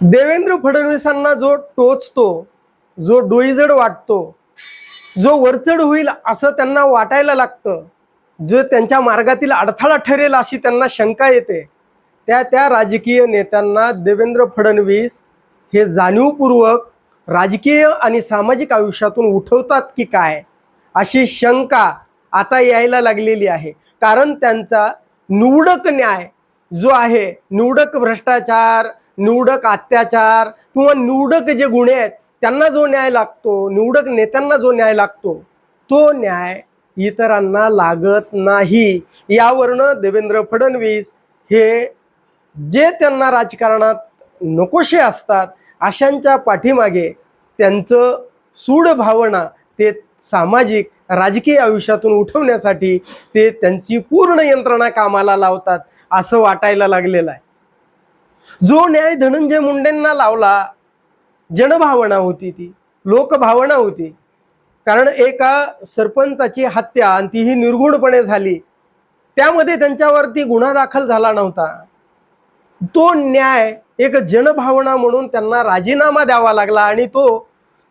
देवेंद्र फडणवीसांना जो टोचतो जो डोईजड वाटतो जो वरचढ होईल असं त्यांना वाटायला लागतं जो त्यांच्या मार्गातील अडथळा ठरेल अशी त्यांना शंका येते त्या त्या राजकीय नेत्यांना देवेंद्र फडणवीस हे जाणीवपूर्वक राजकीय आणि सामाजिक आयुष्यातून उठवतात की काय अशी शंका आता यायला लागलेली आहे. कारण त्यांचा निवडक न्याय जो आहे निवडक भ्रष्टाचार निवडक अत्याचार किंवा निवडक जे गुन्हे आहेत त्यांना जो न्याय लागतो निवडक नेत्यांना जो न्याय लागतो तो न्याय इतरांना लागत नाही. यावरनं देवेंद्र फडणवीस हे जे त्यांना राजकारणात नकोशे असतात अशांच्या पाठीमागे त्यांचं सूड भावना ते सामाजिक राजकीय आयुष्यातून उठवण्यासाठी ते त्यांची पूर्ण यंत्रणा कामाला लावतात असं वाटायला लागलेलं आहे. जो न्याय धनंजय मुंडेंना लावला जनभावना होती ती लोकभावना होती. कारण एका सरपंचाची हत्या आणि तीही निर्गुणपणे झाली त्यामध्ये त्यांच्यावरती गुन्हा दाखल झाला नव्हता. तो न्याय एक जनभावना म्हणून त्यांना राजीनामा द्यावा लागला आणि तो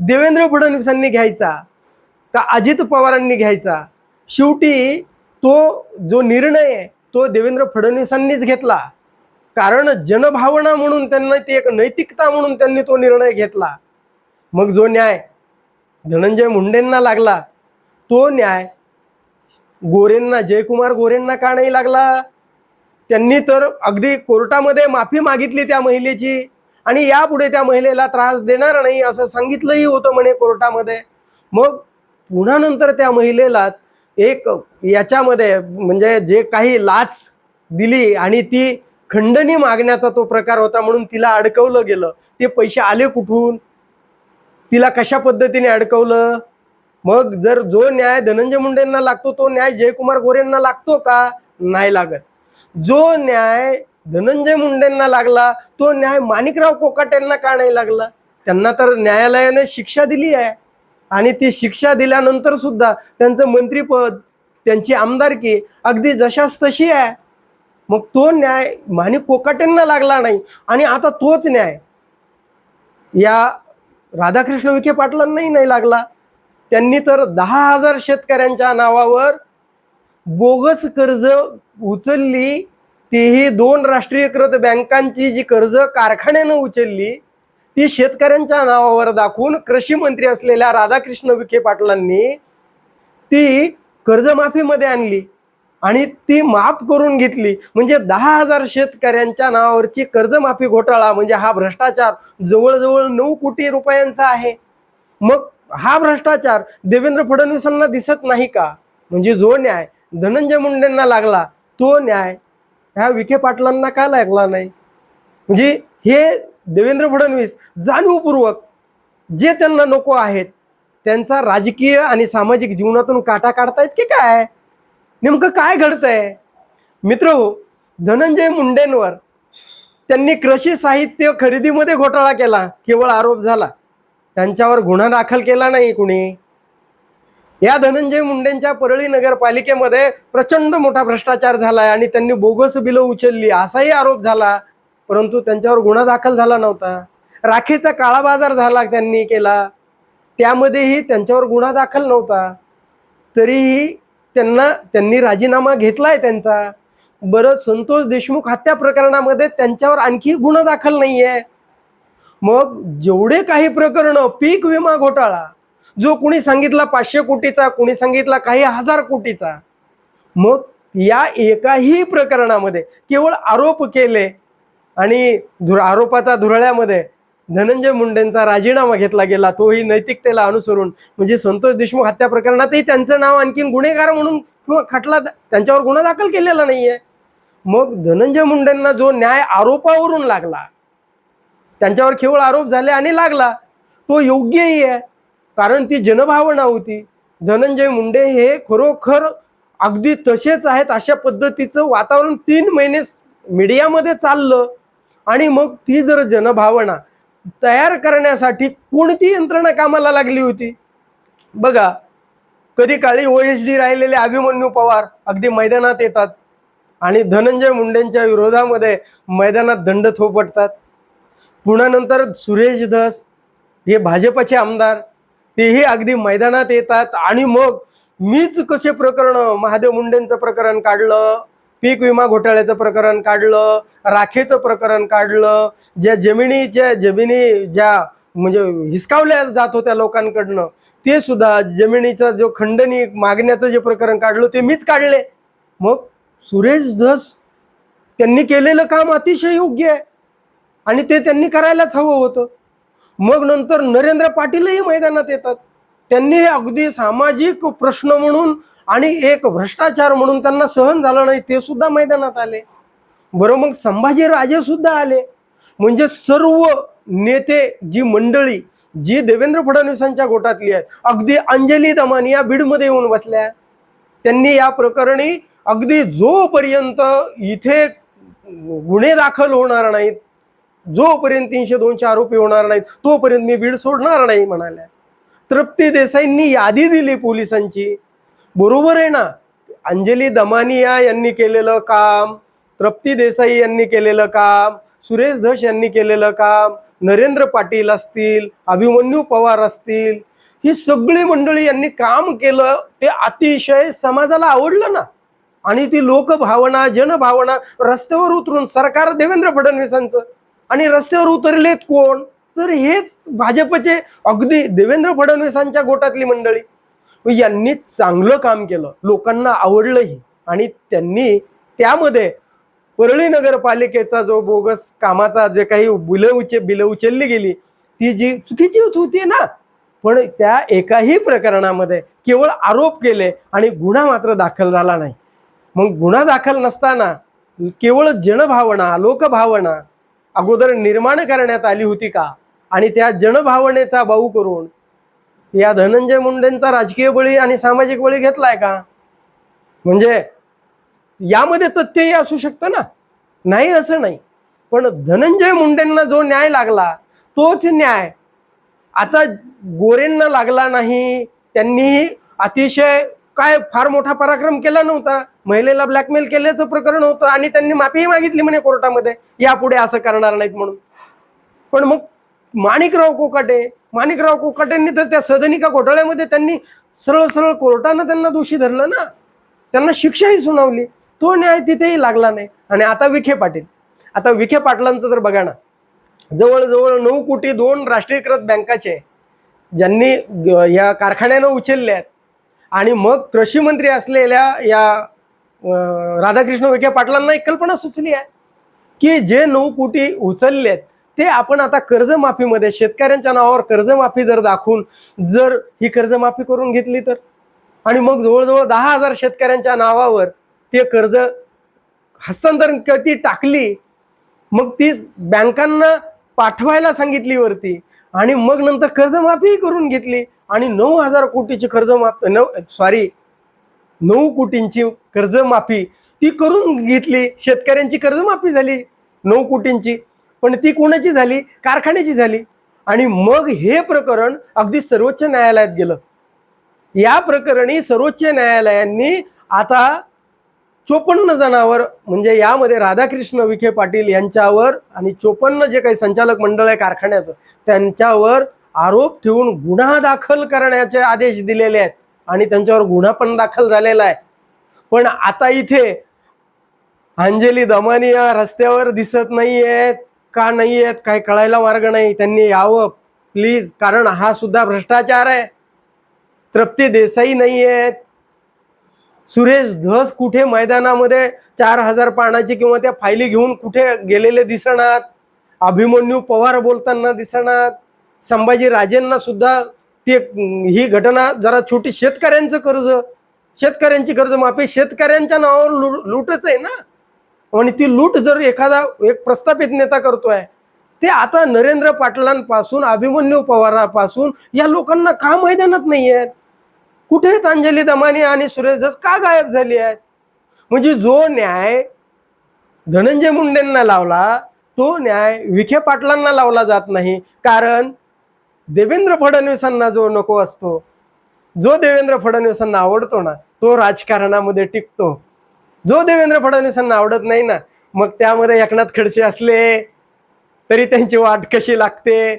देवेंद्र फडणवीसांनी घ्यायचा का अजित पवारांनी घ्यायचा? शेवटी तो जो निर्णय आहे तो देवेंद्र फडणवीसांनीच घेतला. कारण जनभावना म्हणून त्यांना ती एक नैतिकता म्हणून त्यांनी तो निर्णय घेतला. मग जो न्याय धनंजय मुंडेंना लागला तो न्याय गोरेंना जयकुमार गोरेंना का नाही लागला? त्यांनी तर अगदी कोर्टामध्ये माफी मागितली त्या महिलेची आणि यापुढे त्या महिलेला त्रास देणार नाही असं सांगितलंही होतं म्हणे कोर्टामध्ये. मग पुन्हा नंतर त्या महिलेलाच एक याच्यामध्ये म्हणजे जे काही लाच दिली आणि ती खंडणी मागण्याचा तो प्रकार होता म्हणून तिला अडकवलं गेलं. ते पैसे आले कुठून? तिला कशा पद्धतीने अडकवलं? मग जर जो न्याय धनंजय मुंडेंना लागतो तो न्याय जयकुमार गोरेंना लागतो का? नाही लागत. जो न्याय धनंजय मुंडेंना लागला तो न्याय माणिकराव कोकाटेंना का नाही लागला? त्यांना तर न्यायालयाने शिक्षा दिली आहे. आणि ती शिक्षा दिल्यानंतर सुद्धा त्यांचं मंत्रीपद त्यांची आमदारकी अगदी जशास तशी आहे. मग तो न्याय माणिक कोकाटेंना लागला नाही. आणि आता तोच न्याय. या राधाकृष्ण विखे पाटलांनाही नाही लागला. त्यांनी तर दहा हजार शेतकऱ्यांच्या नावावर बोगस कर्ज उचलली. तेही दोन राष्ट्रीयकृत बँकांची जी कर्ज कारखान्यानं उचलली ती शेतकऱ्यांच्या नावावर दाखवून कृषी मंत्री असलेल्या राधाकृष्ण विखे पाटलांनी ती कर्जमाफीमध्ये आणली. आणि ती माफ करून घेतली. म्हणजे दहा हजार शेतकऱ्यांच्या नावावरची कर्जमाफी घोटाळा म्हणजे हा भ्रष्टाचार जवळजवळ नऊ कोटी रुपयांचा आहे. मग हा भ्रष्टाचार देवेंद्र फडणवीसांना दिसत नाही का? म्हणजे जो न्याय धनंजय मुंडेंना लागला तो न्याय ह्या विखे पाटलांना का लागला नाही? म्हणजे हे देवेंद्र फडणवीस जाणीवपूर्वक जे त्यांना नको आहेत त्यांचा राजकीय आणि सामाजिक जीवनातून काटा काढतायत की काय? नेमकं काय घडतंय? मित्र हो धनंजय मुंडेंवर त्यांनी कृषी साहित्य खरेदीमध्ये घोटाळा केला केवळ आरोप झाला. त्यांच्यावर गुन्हा दाखल केला नाही कुणी. या धनंजय मुंडेंच्या परळी नगरपालिकेमध्ये प्रचंड मोठा भ्रष्टाचार झालाय आणि त्यांनी बोगस बिलं उचलली असाही आरोप झाला. परंतु त्यांच्यावर गुन्हा दाखल झाला नव्हता. राखेचा काळा बाजार झाला त्यांनी केला. त्यामध्येही त्यांच्यावर गुन्हा दाखल नव्हता. तरीही त्यांना त्यांनी राजीनामा घेतलाय त्यांचा. बरं संतोष देशमुख हत्या प्रकरणामध्ये त्यांच्यावर आणखी गुन्हा दाखल नाहीये. मग जेवढे काही प्रकरण पीक विमा घोटाळा जो कुणी सांगितला पाचशे कोटीचा कुणी सांगितला काही हजार कोटीचा मग या एकाही प्रकरणामध्ये केवळ आरोप केले आणि धुर आरोपाचा धुरळ्यामध्ये धनंजय मुंडेंचा राजीनामा घेतला गेला तोही नैतिकतेला अनुसरून. म्हणजे संतोष देशमुख हत्या प्रकरणातही त्यांचं नाव आणखीन गुन्हेगार म्हणून किंवा खटला त्यांच्यावर गुन्हा दाखल केलेला नाहीये. मग धनंजय मुंडेंना जो न्याय आरोपावरून लागला त्यांच्यावर केवळ आरोप झाले आणि लागला तो योग्यही आहे. कारण ती जनभावना होती. धनंजय मुंडे हे खरोखर अगदी तसेच आहेत अशा पद्धतीचं वातावरण तीन महिने मीडियामध्ये चाललं आणि मग ती जर जनभावना तयार करण्यासाठी कोणती यंत्रणा कामाला लागली होती? बघा कधी काळी ओ एच डी राहिलेले अभिमन्यू पवार अगदी मैदानात येतात आणि धनंजय मुंडेंच्या विरोधामध्ये मैदानात दंड थोपटतात. पुन्हा नंतर सुरेश धस हे भाजपचे आमदार तेही अगदी मैदानात येतात आणि मग मीच कसे प्रकरण महादेव मुंडेंचं प्रकरण काढलं? पीक विमा घोटाळ्याचं प्रकरण काढलं राखेचं प्रकरण काढलं ज्या जमिनीच्या जमिनी ज्या म्हणजे हिसकावल्या जात होत्या लोकांकडनं ते सुद्धा जमिनीचा जो खंडणी मागण्याचं जे प्रकरण काढलं ते मीच काढले. मग सुरेश धस त्यांनी केलेलं काम अतिशय योग्य आहे. आणि ते त्यांनी करायलाच हवं होतं. मग नंतर नरेंद्र पाटीलही मैदानात येतात. त्यांनी अगदी सामाजिक प्रश्न म्हणून आणि एक भ्रष्टाचार म्हणून त्यांना सहन झालं नाही ते सुद्धा मैदानात आले. बरं मग संभाजीराजे सुद्धा आले. म्हणजे सर्व नेते जी मंडळी जी देवेंद्र फडणवीसांच्या गोटातली आहेत अगदी अंजली दमानी या बीडमध्ये येऊन बसल्या. त्यांनी या प्रकरणी अगदी जोपर्यंत इथे गुन्हे दाखल होणार नाहीत जोपर्यंत तीनशे दोनशे आरोपी होणार नाहीत तोपर्यंत मी बीड सोडणार नाही म्हणाल्या. तृप्ती देसाईंनी यादी दिली पोलिसांची. बरोबर आहे ना? अंजली दमानिया यांनी केलेलं काम तृप्ती देसाई यांनी केलेलं काम सुरेश धस यांनी केलेलं काम नरेंद्र पाटील असतील अभिमन्यू पवार असतील ही सगळी मंडळी यांनी काम केलं ते अतिशय समाजाला आवडलं ना? आणि ती लोकभावना जनभावना रस्त्यावर उतरून सरकार देवेंद्र फडणवीसांचं आणि रस्त्यावर उतरलेत कोण? तर हेच भाजपचे अगदी देवेंद्र फडणवीसांच्या गोटातली मंडळी. यांनी चांगलं काम केलं. लोकांना आवडलंही. आणि त्यांनी त्यामध्ये परळी नगरपालिकेचा जो बोगस कामाचा जे काही बिलं उचे बिलं उचलली गेली ती जी चुकीचीच होती ना. पण त्या एकाही प्रकरणामध्ये केवळ आरोप केले आणि गुन्हा मात्र दाखल झाला नाही. मग गुन्हा दाखल नसताना केवळ जनभावना लोकभावना अगोदर निर्माण करण्यात आली होती का? आणि त्या जनभावनेचा भाऊ करून या धनंजय मुंडेंचा राजकीय बळी आणि सामाजिक बळी घेतलाय का? म्हणजे यामध्ये तथ्यही असू शकतं ना? नाही असं नाही. पण धनंजय मुंडेंना जो न्याय लागला तोच न्याय. आता गोरेंना लागला नाही त्यांनी अतिशय काय फार मोठा पराक्रम केला नव्हता. महिलेला ब्लॅकमेल केल्याचं प्रकरण होतं आणि त्यांनी माफीही मागितली म्हणे कोर्टामध्ये. यापुढे असं करणार नाहीत म्हणून. पण मग माणिकराव कोकाटे. माणिकराव कोकाटेंनी तर त्या सदनिका घोटाळ्यामध्ये त्यांनी सरळ सरळ कोर्टानं त्यांना दोषी धरलं ना. त्यांना शिक्षाही सुनावली. तो न्याय तिथेही लागला नाही. आणि आता विखे पाटील. आता विखे पाटलांचं तर बघा ना. जवळजवळ नऊ कोटी दोन राष्ट्रीयकृत बँकाचे ज्यांनी या कारखान्यानं उचलले आहेत. आणि मग कृषी मंत्री असलेल्या या राधाकृष्ण विखे पाटलांना एक कल्पना सुचली आहे. की जे नऊ कोटी उचललेत ते आपण आता कर्जमाफीमध्ये शेतकऱ्यांच्या नावावर कर्जमाफी जर दाखवून जर ही कर्जमाफी करून घेतली तर? आणि मग जवळजवळ दहा हजार शेतकऱ्यांच्या नावावर ते कर्ज हस्तांतरण क- ती टाकली मग ती बँकांना पाठवायला सांगितली वरती आणि मग नंतर कर्जमाफी करून घेतली आणि नऊ हजार कोटीची कर्जमाफी नऊ सॉरी नऊ कोटींची कर्जमाफी ती करून घेतली. शेतकऱ्यांची कर्जमाफी झाली नऊ कोटींची. पण ती कोणाची झाली? कारखान्याची झाली. आणि मग हे प्रकरण अगदी सर्वोच्च न्यायालयात गेलं. या प्रकरणी सर्वोच्च न्यायालयांनी आता चोपन्न जणांवर म्हणजे यामध्ये राधाकृष्ण विखे पाटील यांच्यावर आणि चोपन्न जे काही संचालक मंडळ आहे कारखान्याचं त्यांच्यावर आरोप ठेवून गुन्हा दाखल करण्याचे आदेश दिलेले आहेत आणि त्यांच्यावर गुन्हा पण दाखल झालेला आहे. पण आता इथे अंजली दमानिया रस्त्यावर दिसत नाही आहेत का नाही आहेत काही कळायला मार्ग नाही त्यांनी यावं. प्लीज कारण हा सुद्धा भ्रष्टाचार आहे. तृप्ती देसाई नाही आहेत. सुरेश धस कुठे मैदानामध्ये चार हजार पानाची किंवा त्या फायली घेऊन कुठे गेलेले दिसणार? अभिमन्यू पवार बोलताना दिसणार. संभाजी राजेंना सुद्धा ते ही घटना जरा छोटी शेतकऱ्यांचं कर्ज. शेतकऱ्यांची कर्जमाफी शेतकऱ्यांच्या नावावर लु लूटच आहे ना? आणि ती लूट जर एखादा एक प्रस्थापित नेता करतोय ते आता नरेंद्र पाटलांपासून अभिमन्यू पवारापासून या लोकांना का मैदानात नाही आहेत कुठे आहेत अंजली दमानी आणि सुरेश धस का गायब झाली आहेत? म्हणजे जो न्याय धनंजय मुंडेंना लावला तो न्याय विखे पाटलांना लावला जात नाही. कारण देवेंद्र फडणवीसांना जो नको असतो जो देवेंद्र फडणवीसांना आवडतो ना तो राजकारणामध्ये टिकतो. जो देवेंद्र फडणवीसांना आवडत नाही ना मग त्यामध्ये एकनाथ खडसे असले तरी त्यांची वाट कशी लागते?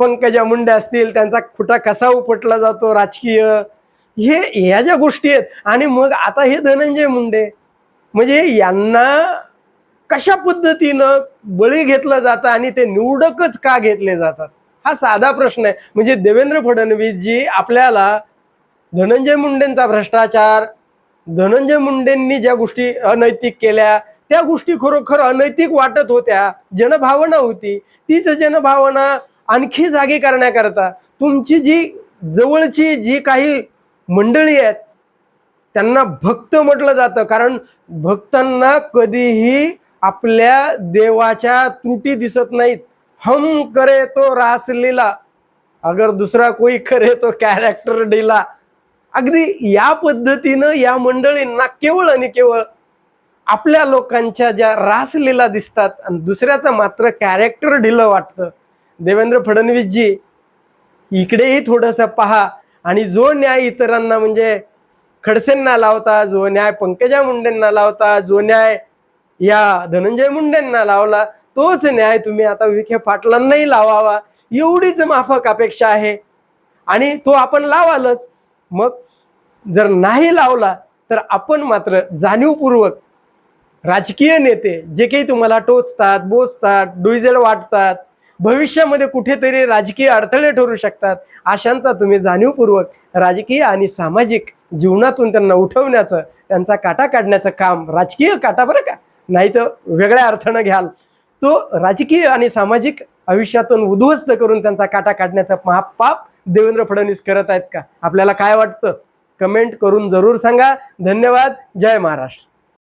पंकजा मुंडे असतील त्यांचा खुटा कसा उपटला जातो राजकीय? हे ह्या ज्या गोष्टी आहेत आणि मग आता हे धनंजय मुंडे म्हणजे यांना कशा पद्धतीनं बळी घेतलं जातं आणि ते निवडकच का घेतले जातात? हा साधा प्रश्न आहे. म्हणजे देवेंद्र फडणवीस जी आपल्याला धनंजय मुंडेंचा भ्रष्टाचार धनंजय मुंडेंनी ज्या गोष्टी अनैतिक केल्या त्या गोष्टी खरोखर अनैतिक वाटत होत्या. जनभावना होती. तीच जनभावना आणखी जागी करण्याकरता तुमची जी जवळची जी काही मंडळी आहेत त्यांना भक्त म्हटलं जातं. कारण भक्तांना कधीही आपल्या देवाच्या त्रुटी दिसत नाहीत. हम करे तो रासलीला. अगर दुसरा कोई करे तो कॅरेक्टर डिला. अगदी या पद्धतीनं या मंडळींना केवळ आणि केवळ आपल्या लोकांच्या ज्या रासलीला दिसतात आणि दुसऱ्याचं मात्र कॅरेक्टर ढिलं वाटतं. देवेंद्र फडणवीसजी इकडेही थोडंसं पहा आणि जो न्याय इतरांना म्हणजे खडसेंना लावता जो न्याय पंकजा मुंडेंना लावता जो न्याय या धनंजय मुंडेंना लावला तोच न्याय तुम्ही आता विखे पाटलांनाही लावावा. एवढीच माफक अपेक्षा आहे. आणि तो आपण लावालच. मग जर नाही लावला तर आपण मात्र जाणीवपूर्वक राजकीय नेते जे काही तुम्हाला टोचतात बोचतात डुईजेड वाटतात भविष्यामध्ये कुठेतरी राजकीय अडथळे ठरू शकतात अशांचा तुम्ही जाणीवपूर्वक राजकीय आणि सामाजिक जीवनातून त्यांना उठवण्याचं त्यांचा काटा काढण्याचं काम राजकीय काटा बरं का? नाही तर वेगळ्या अर्थानं घ्याल. तो राजकीय आणि सामाजिक आयुष्यातून उद्ध्वस्त करून त्यांचा काटा काढण्याचं महापाप देवेंद्र फडणवीस करत आहेत का? आपल्याला काय वाटतं? कमेंट करून जरूर सांगा. धन्यवाद. जय महाराष्ट्र.